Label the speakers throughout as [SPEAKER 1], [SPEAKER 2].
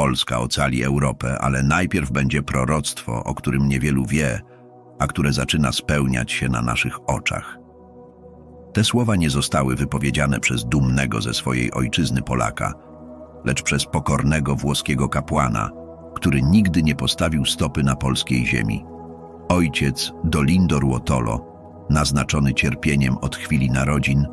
[SPEAKER 1] Polska ocali Europę, ale najpierw będzie proroctwo, o którym niewielu wie, a które zaczyna spełniać się na naszych oczach. Te słowa nie zostały wypowiedziane przez dumnego ze swojej ojczyzny Polaka, lecz przez pokornego włoskiego kapłana, który nigdy nie postawił stopy na polskiej ziemi. Ojciec Dolindo Ruotolo, naznaczony cierpieniem od chwili narodzin,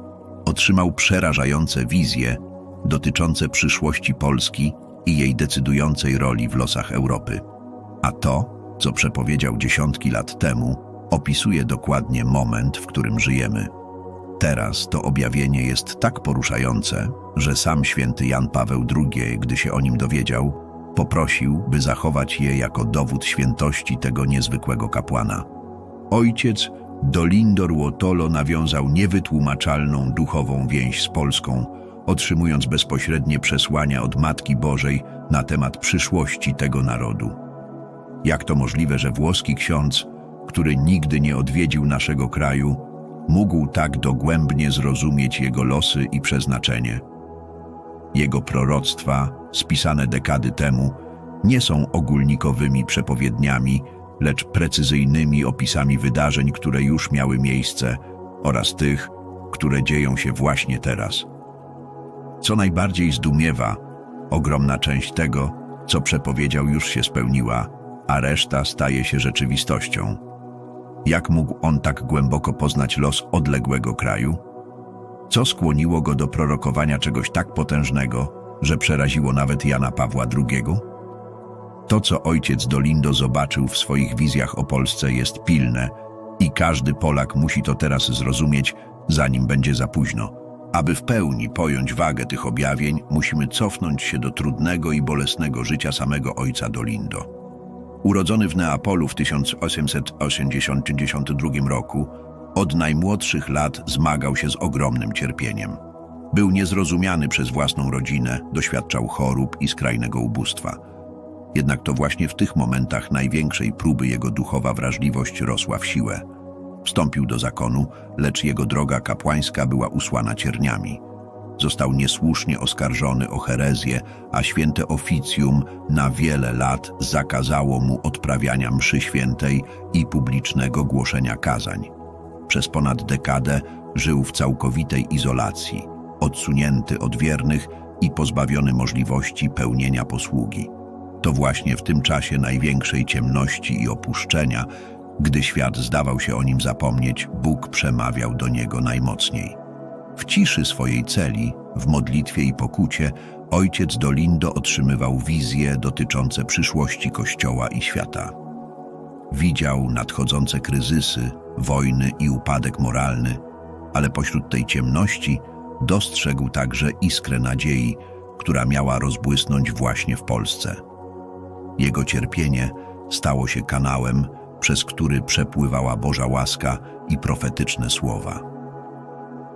[SPEAKER 1] otrzymał przerażające wizje dotyczące przyszłości Polski i jej decydującej roli w losach Europy. A to, co przepowiedział dziesiątki lat temu, opisuje dokładnie moment, w którym żyjemy. Teraz to objawienie jest tak poruszające, że sam święty Jan Paweł II, gdy się o nim dowiedział, poprosił, by zachować je jako dowód świętości tego niezwykłego kapłana. Ojciec Dolindo Ruotolo nawiązał niewytłumaczalną duchową więź z Polską, otrzymując bezpośrednie przesłania od Matki Bożej na temat przyszłości tego narodu. Jak to możliwe, że włoski ksiądz, który nigdy nie odwiedził naszego kraju, mógł tak dogłębnie zrozumieć jego losy i przeznaczenie? Jego proroctwa, spisane dekady temu, nie są ogólnikowymi przepowiedniami, lecz precyzyjnymi opisami wydarzeń, które już miały miejsce oraz tych, które dzieją się właśnie teraz. Co najbardziej zdumiewa, ogromna część tego, co przepowiedział, już się spełniła, a reszta staje się rzeczywistością. Jak mógł on tak głęboko poznać los odległego kraju? Co skłoniło go do prorokowania czegoś tak potężnego, że przeraziło nawet Jana Pawła II? To, co ojciec Dolindo zobaczył w swoich wizjach o Polsce, jest pilne i każdy Polak musi to teraz zrozumieć, zanim będzie za późno. Aby w pełni pojąć wagę tych objawień, musimy cofnąć się do trudnego i bolesnego życia samego ojca Dolindo. Urodzony w Neapolu w 1882 roku, od najmłodszych lat zmagał się z ogromnym cierpieniem. Był niezrozumiany przez własną rodzinę, doświadczał chorób i skrajnego ubóstwa. Jednak to właśnie w tych momentach największej próby jego duchowa wrażliwość rosła w siłę. Wstąpił do zakonu, lecz jego droga kapłańska była usłana cierniami. Został niesłusznie oskarżony o herezję, a święte oficjum na wiele lat zakazało mu odprawiania mszy świętej i publicznego głoszenia kazań. Przez ponad dekadę żył w całkowitej izolacji, odsunięty od wiernych i pozbawiony możliwości pełnienia posługi. To właśnie w tym czasie największej ciemności i opuszczenia, gdy świat zdawał się o nim zapomnieć, Bóg przemawiał do niego najmocniej. W ciszy swojej celi, w modlitwie i pokucie, ojciec Dolindo otrzymywał wizje dotyczące przyszłości Kościoła i świata. Widział nadchodzące kryzysy, wojny i upadek moralny, ale pośród tej ciemności dostrzegł także iskrę nadziei, która miała rozbłysnąć właśnie w Polsce. Jego cierpienie stało się kanałem, przez który przepływała Boża łaska i profetyczne słowa.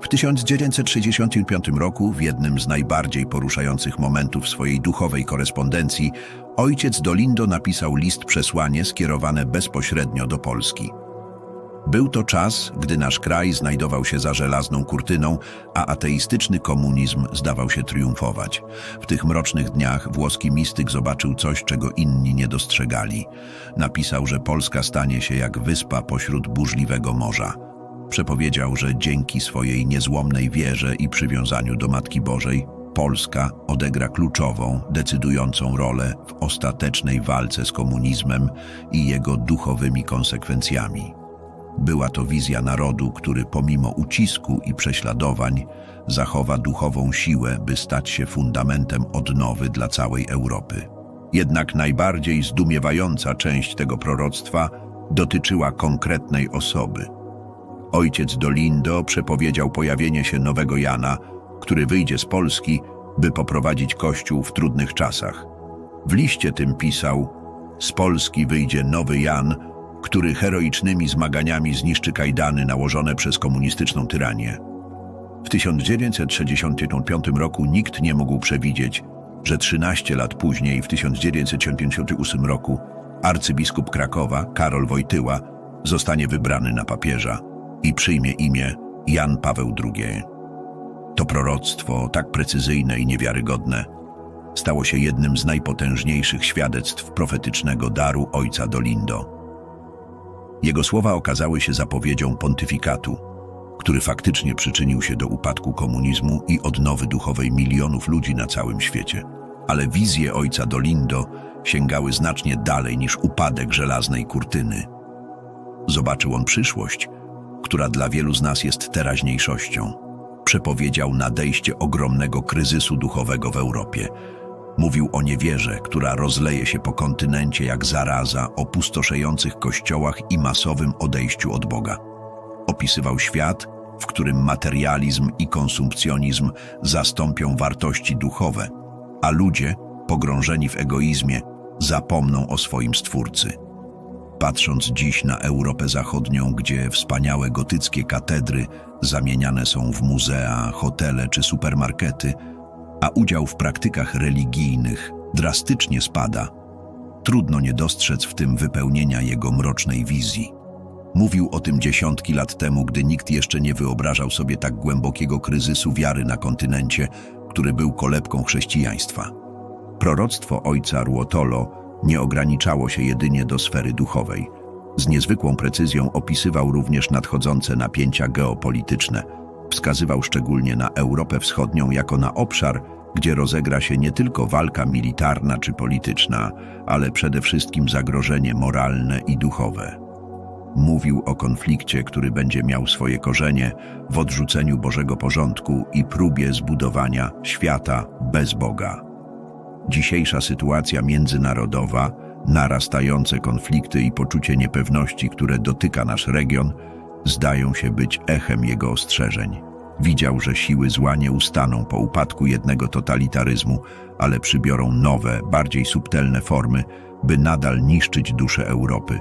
[SPEAKER 1] W 1965 roku, w jednym z najbardziej poruszających momentów swojej duchowej korespondencji, ojciec Dolindo napisał list przesłanie skierowane bezpośrednio do Polski. Był to czas, gdy nasz kraj znajdował się za żelazną kurtyną, a ateistyczny komunizm zdawał się triumfować. W tych mrocznych dniach włoski mistyk zobaczył coś, czego inni nie dostrzegali. Napisał, że Polska stanie się jak wyspa pośród burzliwego morza. Przepowiedział, że dzięki swojej niezłomnej wierze i przywiązaniu do Matki Bożej, Polska odegra kluczową, decydującą rolę w ostatecznej walce z komunizmem i jego duchowymi konsekwencjami. Była to wizja narodu, który pomimo ucisku i prześladowań zachowa duchową siłę, by stać się fundamentem odnowy dla całej Europy. Jednak najbardziej zdumiewająca część tego proroctwa dotyczyła konkretnej osoby – Ojciec Dolindo przepowiedział pojawienie się nowego Jana, który wyjdzie z Polski, by poprowadzić Kościół w trudnych czasach. W liście tym pisał, z Polski wyjdzie nowy Jan, który heroicznymi zmaganiami zniszczy kajdany nałożone przez komunistyczną tyranię. W 1965 roku nikt nie mógł przewidzieć, że 13 lat później, w 1958 roku, arcybiskup Krakowa, Karol Wojtyła, zostanie wybrany na papieża i przyjmie imię Jan Paweł II. To proroctwo, tak precyzyjne i niewiarygodne, stało się jednym z najpotężniejszych świadectw profetycznego daru ojca Dolindo. Jego słowa okazały się zapowiedzią pontyfikatu, który faktycznie przyczynił się do upadku komunizmu i odnowy duchowej milionów ludzi na całym świecie. Ale wizje ojca Dolindo sięgały znacznie dalej niż upadek żelaznej kurtyny. Zobaczył on przyszłość, która dla wielu z nas jest teraźniejszością. Przepowiedział nadejście ogromnego kryzysu duchowego w Europie. Mówił o niewierze, która rozleje się po kontynencie jak zaraza, o pustoszejących kościołach i masowym odejściu od Boga. Opisywał świat, w którym materializm i konsumpcjonizm zastąpią wartości duchowe, a ludzie, pogrążeni w egoizmie, zapomną o swoim Stwórcy. Patrząc dziś na Europę Zachodnią, gdzie wspaniałe gotyckie katedry zamieniane są w muzea, hotele czy supermarkety, a udział w praktykach religijnych drastycznie spada, trudno nie dostrzec w tym wypełnienia jego mrocznej wizji. Mówił o tym dziesiątki lat temu, gdy nikt jeszcze nie wyobrażał sobie tak głębokiego kryzysu wiary na kontynencie, który był kolebką chrześcijaństwa. Proroctwo ojca Ruotolo nie ograniczało się jedynie do sfery duchowej. Z niezwykłą precyzją opisywał również nadchodzące napięcia geopolityczne. Wskazywał szczególnie na Europę Wschodnią jako na obszar, gdzie rozegra się nie tylko walka militarna czy polityczna, ale przede wszystkim zagrożenie moralne i duchowe. Mówił o konflikcie, który będzie miał swoje korzenie w odrzuceniu Bożego porządku i próbie zbudowania świata bez Boga. Dzisiejsza sytuacja międzynarodowa, narastające konflikty i poczucie niepewności, które dotyka nasz region, zdają się być echem jego ostrzeżeń. Widział, że siły zła nie ustaną po upadku jednego totalitaryzmu, ale przybiorą nowe, bardziej subtelne formy, by nadal niszczyć duszę Europy.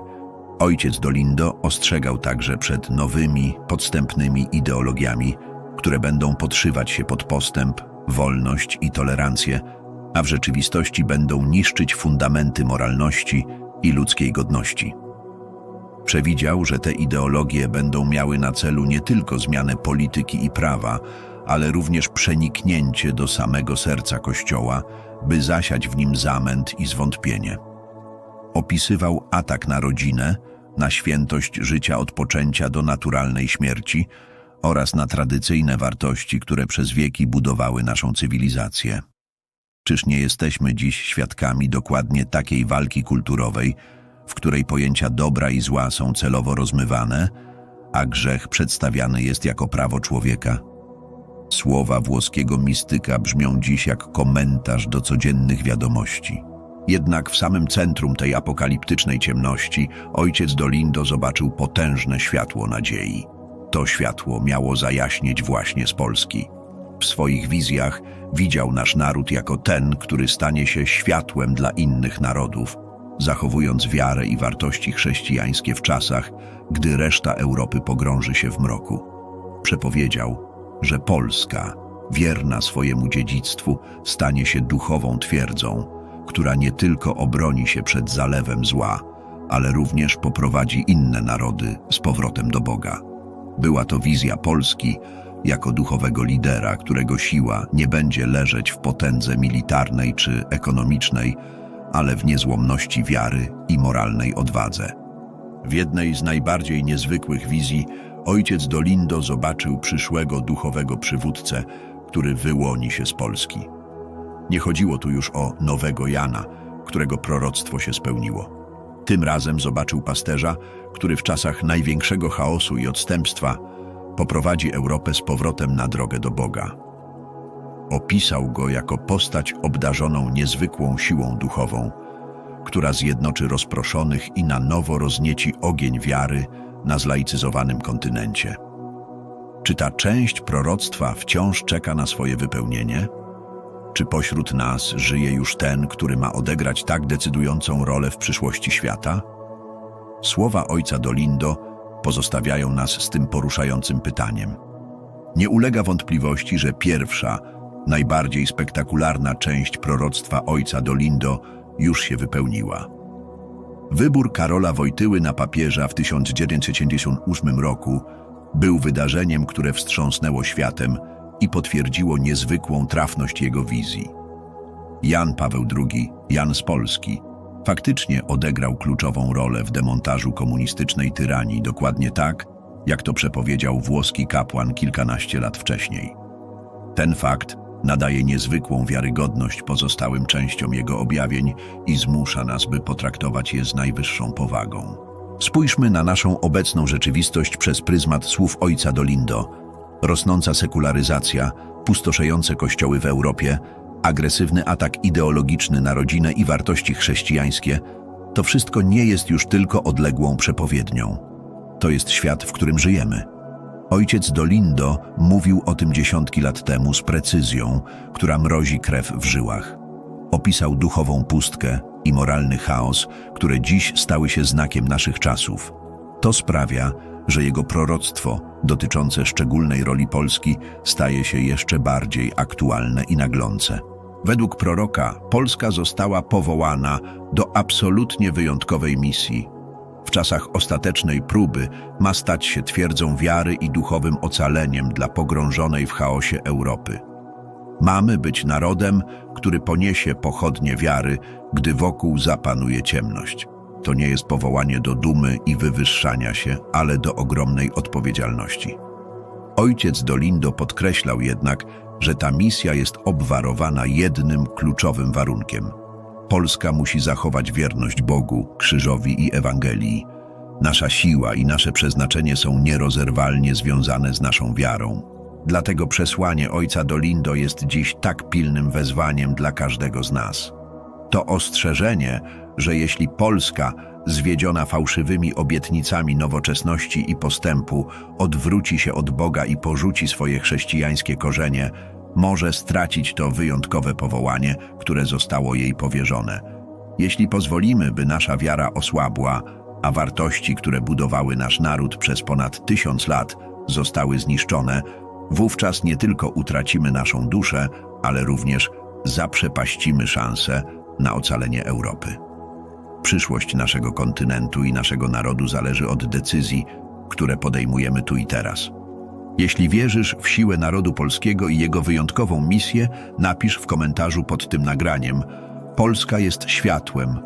[SPEAKER 1] Ojciec Dolindo ostrzegał także przed nowymi, podstępnymi ideologiami, które będą podszywać się pod postęp, wolność i tolerancję, a w rzeczywistości będą niszczyć fundamenty moralności i ludzkiej godności. Przewidział, że te ideologie będą miały na celu nie tylko zmianę polityki i prawa, ale również przeniknięcie do samego serca Kościoła, by zasiać w nim zamęt i zwątpienie. Opisywał atak na rodzinę, na świętość życia od poczęcia do naturalnej śmierci oraz na tradycyjne wartości, które przez wieki budowały naszą cywilizację. Czyż nie jesteśmy dziś świadkami dokładnie takiej walki kulturowej, w której pojęcia dobra i zła są celowo rozmywane, a grzech przedstawiany jest jako prawo człowieka? Słowa włoskiego mistyka brzmią dziś jak komentarz do codziennych wiadomości. Jednak w samym centrum tej apokaliptycznej ciemności ojciec Dolindo zobaczył potężne światło nadziei. To światło miało zajaśnieć właśnie z Polski. W swoich wizjach widział nasz naród jako ten, który stanie się światłem dla innych narodów, zachowując wiarę i wartości chrześcijańskie w czasach, gdy reszta Europy pogrąży się w mroku. Przepowiedział, że Polska, wierna swojemu dziedzictwu, stanie się duchową twierdzą, która nie tylko obroni się przed zalewem zła, ale również poprowadzi inne narody z powrotem do Boga. Była to wizja Polski, jako duchowego lidera, którego siła nie będzie leżeć w potędze militarnej czy ekonomicznej, ale w niezłomności wiary i moralnej odwadze. W jednej z najbardziej niezwykłych wizji ojciec Dolindo zobaczył przyszłego duchowego przywódcę, który wyłoni się z Polski. Nie chodziło tu już o nowego Jana, którego proroctwo się spełniło. Tym razem zobaczył pasterza, który w czasach największego chaosu i odstępstwa poprowadzi Europę z powrotem na drogę do Boga. Opisał go jako postać obdarzoną niezwykłą siłą duchową, która zjednoczy rozproszonych i na nowo roznieci ogień wiary na zlaicyzowanym kontynencie. Czy ta część proroctwa wciąż czeka na swoje wypełnienie? Czy pośród nas żyje już ten, który ma odegrać tak decydującą rolę w przyszłości świata? Słowa ojca Dolindo pozostawiają nas z tym poruszającym pytaniem. Nie ulega wątpliwości, że pierwsza, najbardziej spektakularna część proroctwa ojca Dolindo już się wypełniła. Wybór Karola Wojtyły na papieża w 1978 roku był wydarzeniem, które wstrząsnęło światem i potwierdziło niezwykłą trafność jego wizji. Jan Paweł II, Jan z Polski, faktycznie odegrał kluczową rolę w demontażu komunistycznej tyranii, dokładnie tak, jak to przepowiedział włoski kapłan kilkanaście lat wcześniej. Ten fakt nadaje niezwykłą wiarygodność pozostałym częściom jego objawień i zmusza nas, by potraktować je z najwyższą powagą. Spójrzmy na naszą obecną rzeczywistość przez pryzmat słów ojca Dolindo. Rosnąca sekularyzacja, pustoszejące kościoły w Europie, agresywny atak ideologiczny na rodzinę i wartości chrześcijańskie to wszystko nie jest już tylko odległą przepowiednią. To jest świat, w którym żyjemy. Ojciec Dolindo mówił o tym dziesiątki lat temu z precyzją, która mrozi krew w żyłach. Opisał duchową pustkę i moralny chaos, które dziś stały się znakiem naszych czasów. To sprawia, że jego proroctwo dotyczące szczególnej roli Polski staje się jeszcze bardziej aktualne i naglące. Według proroka Polska została powołana do absolutnie wyjątkowej misji. W czasach ostatecznej próby ma stać się twierdzą wiary i duchowym ocaleniem dla pogrążonej w chaosie Europy. Mamy być narodem, który poniesie pochodnie wiary, gdy wokół zapanuje ciemność. To nie jest powołanie do dumy i wywyższania się, ale do ogromnej odpowiedzialności. Ojciec Dolindo podkreślał jednak, że ta misja jest obwarowana jednym kluczowym warunkiem. Polska musi zachować wierność Bogu, krzyżowi i Ewangelii. Nasza siła i nasze przeznaczenie są nierozerwalnie związane z naszą wiarą. Dlatego przesłanie Ojca Dolindo jest dziś tak pilnym wezwaniem dla każdego z nas. To ostrzeżenie, że jeśli Polska, zwiedziona fałszywymi obietnicami nowoczesności i postępu, odwróci się od Boga i porzuci swoje chrześcijańskie korzenie, może stracić to wyjątkowe powołanie, które zostało jej powierzone. Jeśli pozwolimy, by nasza wiara osłabła, a wartości, które budowały nasz naród przez ponad tysiąc lat, zostały zniszczone, wówczas nie tylko utracimy naszą duszę, ale również zaprzepaścimy szansę na ocalenie Europy. Przyszłość naszego kontynentu i naszego narodu zależy od decyzji, które podejmujemy tu i teraz. Jeśli wierzysz w siłę narodu polskiego i jego wyjątkową misję, napisz w komentarzu pod tym nagraniem: Polska jest światłem,